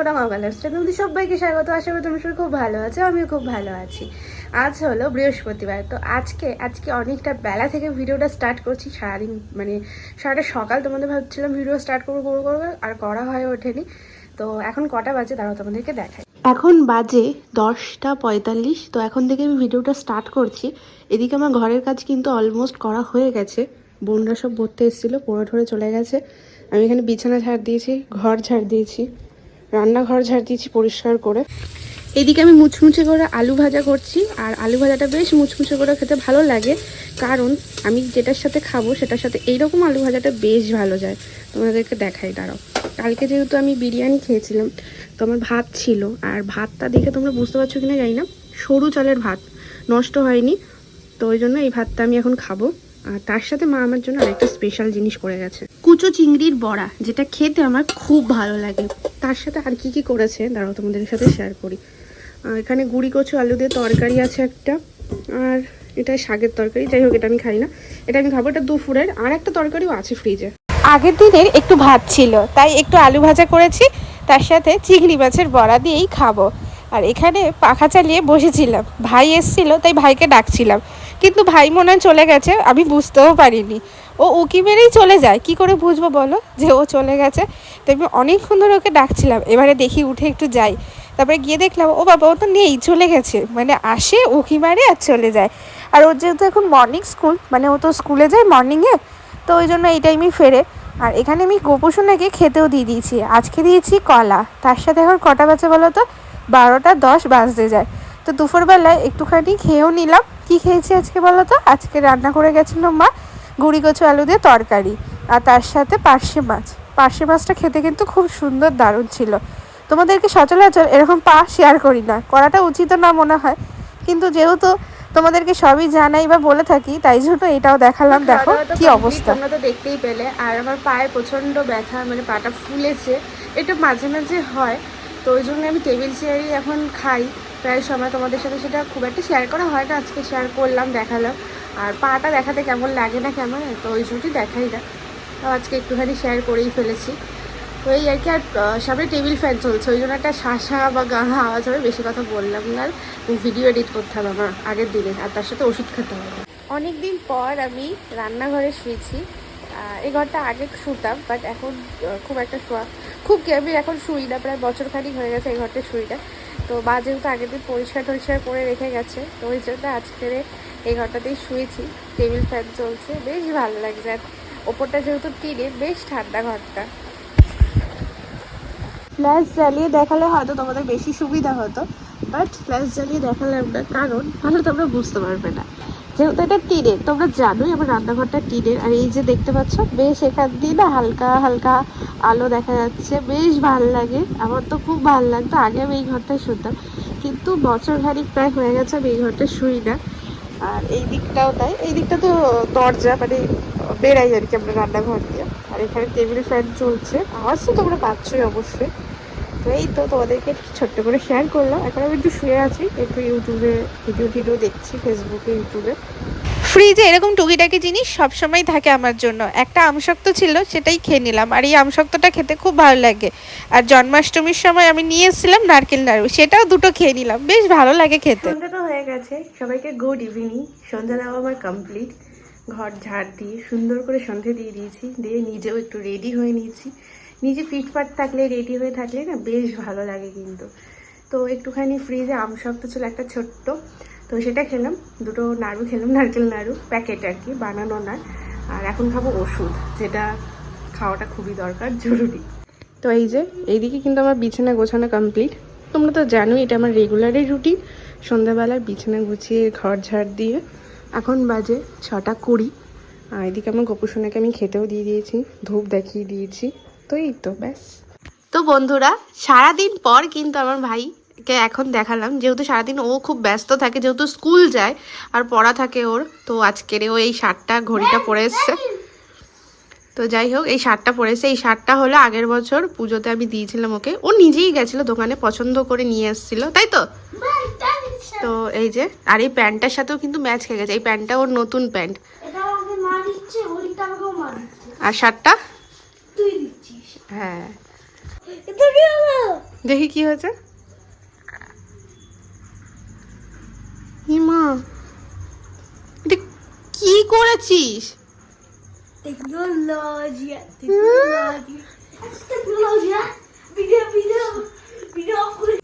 ওটা মামালার তোমাদের সবাইকে স্বাগত। আশা করি তুমি সবাই খুব ভালো আছো, আমিও খুব ভালো আছি। আজ হলো বৃহস্পতিবার। তো আজকে আজকে অনেকটা বেলা থেকে ভিডিওটা স্টার্ট করছি। সারাদিন মানে সারাটা সকাল তোমাদের ভাবছিলাম ভিডিও স্টার্ট করব করব করব, আর করা হয়ে ওঠেনি। তো এখন কটা বাজে দাঁড়াও তোমাদেরকে দেখাই। এখন বাজে দশটা পঁয়তাল্লিশ। তো এখন থেকে আমি ভিডিওটা স্টার্ট করছি। এদিকে আমার ঘরের কাজ কিন্তু অলমোস্ট করা হয়ে গেছে। বোনরা সব ভরতে এসেছিল পড়ে ঠরে চলে গেছে। আমি এখানে বিছানা ঝাড় দিয়েছি, ঘর ঝাড় দিয়েছি। রান্নাঘর ঝাড় দিয়েছি পরিষ্কার করে। এদিকে আমি মুচমুচে করে আলু ভাজা করছি, আর আলু ভাজাটা বেশ মুচমুচে করে খেতে ভালো লাগে। কারণ আমি যেটার সাথে খাব সেটার সাথে এইরকম আলু ভাজাটা বেশ ভালো যায়। তোমাদেরকে দেখাই, দাঁড়াও। কালকে যেহেতু আমি বিরিয়ানি খেয়েছিলাম, তো আমার ভাত ছিল, আর ভাতটা দেখে তোমরা বুঝতে পারছ কিনা জানি না। সরু চালের ভাত, নষ্ট হয়নি, তো ওই জন্য এই ভাতটা আমি এখন খাব। আর তার সাথে মা আমার জন্য আরেকটা স্পেশাল জিনিস করে গেছে। কুচো চিংড়ির বড়া, যেটা খেতে আমার খুব ভালো লাগে। তার সাথে আর কি কি করেছে? দাঁড়াও, তোমাদের সাথে শেয়ার করি। এখানে গুড়ি, কচু, আলু দিয়ে তরকারি আছে একটা, আর এটা শাকের তরকারি। যাই হোক, এটা আমি খাই না। এটা আমি খাব এটা দুপুরের। আর একটা তরকারিও আছে ফ্রিজে আগের দিনের একটু ভাত ছিল, তাই একটু আলু ভাজা করেছি। তার সাথে চিংড়ি মাছের বড়া দিয়েই খাব। আর এখানে পাখা চালিয়ে বসেছিলাম। ভাই এসছিল, তাই ভাইকে ডাকছিলাম। কিন্তু ভাই মনে চলে গেছে, আমি বুঝতেও পারিনি। ও উকি মেরেই চলে যায়। কি করে বুঝব বলো? যে ও চলে গেছে। তো আমি অনেকক্ষণ ধরে ওকে ডাকছিলাম। এবারে দেখি উঠে একটু যাই। তারপরে গিয়ে দেখলাম, ও বাবা, ও তো নেই, চলে গেছে। মানে আসে, উকি মারে আর চলে যায়। আর ওর যেহেতু এখন মর্নিং স্কুল মানে ও তো স্কুলে যায় মর্নিংয়ে তো ওই জন্য এই টাইমেই ফেরে। আর এখানে আমি গোপুসোনাকে খেতেও দিয়ে দিয়েছি। আজকে দিয়েছি কলা। তার সাথে এখন কটা বাজে বলো তো? বারোটা দশ বাজতে যায়। তো দুপুরবেলায় একটুখানি খেয়েও নিলাম। কি খেয়েছি আজকে বলো তো? আজকে রান্না করে গেছিল মা। গুড়ি কচু আলু দিয়ে তরকারি আর তার সাথে পার্শে মাছ। পার্শে মাছটা খেতে কিন্তু খুব সুন্দর দারুণ ছিল। তোমাদেরকে সচরাচর এরকম পা শেয়ার করি না করাটা উচিত না মনে হয়। কিন্তু যেহেতু তোমাদেরকে সবই জানাই বা বলে থাকি তাই জন্য এটাও দেখালাম দেখো কি অবস্থা। তোমরা তো দেখতেই পেলে। আর আমার পায়ে প্রচণ্ড ব্যথা মানে পাটা ফুলেছে। এটা মাঝে মাঝে হয় তো ওই জন্য আমি টেবিল চেয়ারই এখন খাই। প্রায় সময় তোমাদের সাথে সেটা খুব একটা শেয়ার করা হয় না আজকে শেয়ার করলাম দেখালাম। আর পাটা দেখাতে কেমন লাগে না কেমন, তো ওই জন্যই দেখাই না। তো আজকে একটুখানি শেয়ার করেই ফেলেছি। তো এই আর কি, আর সামনে টেবিল ফ্যান চলছে, ওই জন্য একটা শাসা বা গানা আওয়াজ হবে, বেশি কথা বললাম না আর ভিডিও এডিট করতে হবে আমার আগের দিনে, আর তার সাথে ওষুধ খেতে হবে। অনেক দিন পর আমি রান্নাঘরে শুয়েছি এই ঘরটা আগে শুতাম বাট এখন খুব একটা শোয়া, খুব কি, আমি এখন শুই না, প্রায় বছর খানিক হয়ে গেছে এই ঘরটা শুই না তো মা যেহেতু আগের দিন পরিষ্কার টরিষ্কার করে রেখে গেছে, তো ওই জন্য আজকের এই ঘরটাতেই শুয়েছি, টেবিল ফ্যান চলছে, বেশ ভালো লাগছে। আর ওপরটা যেহেতু টিনে, বেশ ঠান্ডা ঘরটা। ফ্ল্যাশ জ্বালিয়ে দেখালে হয়তো তোমাদের বেশি সুবিধা হতো, বাট ফ্ল্যাশ জ্বালিয়ে দেখালাম না, কারণ তাহলে তোমরা বুঝতে পারবে না। যেহেতু এটা টিনের তোমরা জানোই আমার রান্নাঘরটা টিনের, আর এই যে দেখতে পাচ্ছ, বেশ এখান দিয়ে না হালকা হালকা আলো দেখা যাচ্ছে, বেশ ভালো লাগে। আমার তো খুব ভালো লাগতো, আগে আমি এই ঘরটায় শুনতাম কিন্তু বছর খানিক প্রায় হয়ে গেছে, আমি এই ঘরটা শুই না। আর এই দিকটাও তাই। এই দিকটা তো দরজা মানে বেড়াই আর কি আমরা রান্নাঘর দিয়ে। আর এখানে টেবিল ফ্যান চলছে। আওয়াজ তো তোমরা পাচ্ছই অবশ্যই। তো এই তো তোমাদেরকে একটু ছোট্ট করে শেয়ার করলাম। এখন আমি একটু শুয়ে আছি, একটু ইউটিউবে ভিডিও টিডিও দেখছি ফেসবুকে ইউটিউবে ফ্রিজে এরকম টুকিটাকি জিনিস সবসময় থাকে আমার জন্য। একটা আমশক্ত ছিল, সেটাই খেয়ে নিলাম। আর এই আমশক্তটা খেতে খুব ভালো লাগে। আর জন্মাষ্টমীর সময় আমি নিয়ে এসেছিলাম নারকেল নাড়ু, সেটাও দুটো খেয়ে নিলাম। বেশ ভালো লাগে খেতে। সন্ধ্যা তো হয়ে গেছে। সবাইকে গুড ইভিনিং সন্ধ্যা দেওয়া আমার কমপ্লিট ঘর ঝাড় দিয়ে সুন্দর করে সন্ধে দিয়ে দিয়েছি। দিয়ে নিজেও একটু রেডি হয়ে নিয়েছি। নিজে ফিটফাট থাকলে রেডি হয়ে থাকলে না বেশ ভালো লাগে কিন্তু। তো একটুখানি ফ্রিজে আমশক্ত ছিল একটা ছোট্ট। তো সেটা খেলাম, দুটো নাড়ু খেলাম, নারকেল নাড়ু, প্যাকেট আর কি, বানানো না। আর এখন খাব ওষুধ, যেটা খাওয়াটা খুবই দরকার, জরুরি। তো এই যে, এইদিকে কিন্তু আমার বিছানা গোছানো কমপ্লিট তোমরা তো জানোই, এটা আমার রেগুলারই রুটিন সন্ধ্যাবেলায় বিছানা গুছিয়ে ঘর ঝাড় দিয়ে এখন বাজে ছটা কুড়ি। আর এদিকে আমার গোপুসোনাকে আমি খেতেও দিয়ে দিয়েছি, ধূপ দেখিয়ে দিয়েছি। তো এই তো, ব্যাস। তো বন্ধুরা, সারাদিন পর কিন্তু আমার ভাইকে এখন দেখালাম। যেহেতু সারাদিন ও খুব ব্যস্ত থাকে যেহেতু স্কুল যায় আর পড়া থাকে ওর তো আজকের ও এই শার্টটা ঘড়িটা পরে এসছে। তো যাই হোক এই শার্টটা পরেছে এই শার্টটা হলো আগের বছর পুজোতে আমি দিয়েছিলাম ওকে। ও নিজেই গেছিল দোকানে পছন্দ করে নিয়ে এসেছিল তাই তো? তো এই যে আর এই প্যান্টটার সাথেও কিন্তু ম্যাচ খেয়ে গেছে। এই প্যান্টটা ওর নতুন প্যান্ট। আর শার্টটা? হ্যাঁ। কি দেখি কি হয়েছে। মা এটা কি করেছিস tecnologia. Tecnologia. Video, video, video off করে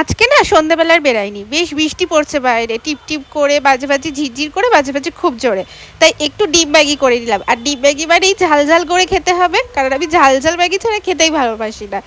আজকে না সন্ধ্যেবেলার বেরাইনি বেশ বৃষ্টি পড়ছে বাইরে, টিপ টিপ করে, বাজে বাজে ঝিরঝির করে, বাজে বাজে খুব জোরে। তাই একটু ডিপ ব্যাগি করে নিলাম। আর ডিপ ব্যাগি মানে ঝাল ঝাল করে খেতে হবে, কারণ আমি ঝাল ঝাল ব্যাগি ছাড়া খেতেই ভালোবাসি না।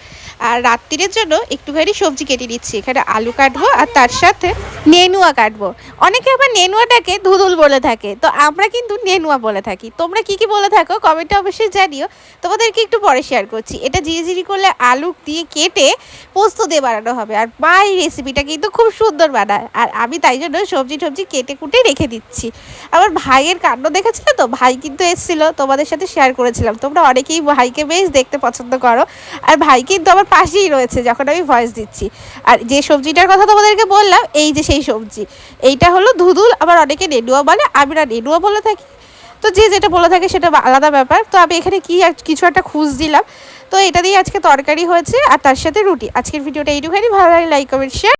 আর রাত্রিরের জন্য একটুখানি সবজি কেটে নিচ্ছি। এখানে আলু কাটবো আর তার সাথে নেনুয়া কাটবো। অনেকে আবার নেনুয়াটাকে ধুদুল বলে থাকে। তো আমরা কিন্তু নেনুয়া বলে থাকি। তোমরা কি কি বলে থাকো কমেন্টে অবশ্যই জানিও। তোমাদেরকে একটু পরে শেয়ার করছি। এটা জিরি করলে আলু দিয়ে কেটে পোস্ত দিয়ে বানানো হবে। আর মা এই রেসিপিটা কিন্তু খুব সুন্দর বানায়। আর আমি তাই জন্য সবজি টবজি কেটে কুটে রেখে দিচ্ছি। আমার ভাইয়ের কাণ্ড দেখেছিলে তো? ভাই কিন্তু এসেছিল। তোমাদের সাথে শেয়ার করেছিলাম। তোমরা অনেকেই ভাইকে বেশ দেখতে পছন্দ করো। আর ভাই কিন্তু আমার পাশেই রয়েছে, যখন আমি ভয়েস দিচ্ছি। আর যে সবজিটার কথা তোমাদেরকে বললাম, এই যে সেই সবজি। এইটা হলো ধুদুল আবার অনেকে নেডুয়া বলে, আমি না নেডুয়া বলে থাকি। তো যে যেটা বলে থাকে সেটা আলাদা ব্যাপার। তো আমি এখানে কি কিছু একটা খুঁজ দিলাম। তো এটা দিয়ে আজকে তরকারি হয়েছে, আর তার সাথে রুটি। আজকের ভিডিওটা এইটুখানি। ভালো লাগে লাইক কমেন্ট শেয়ার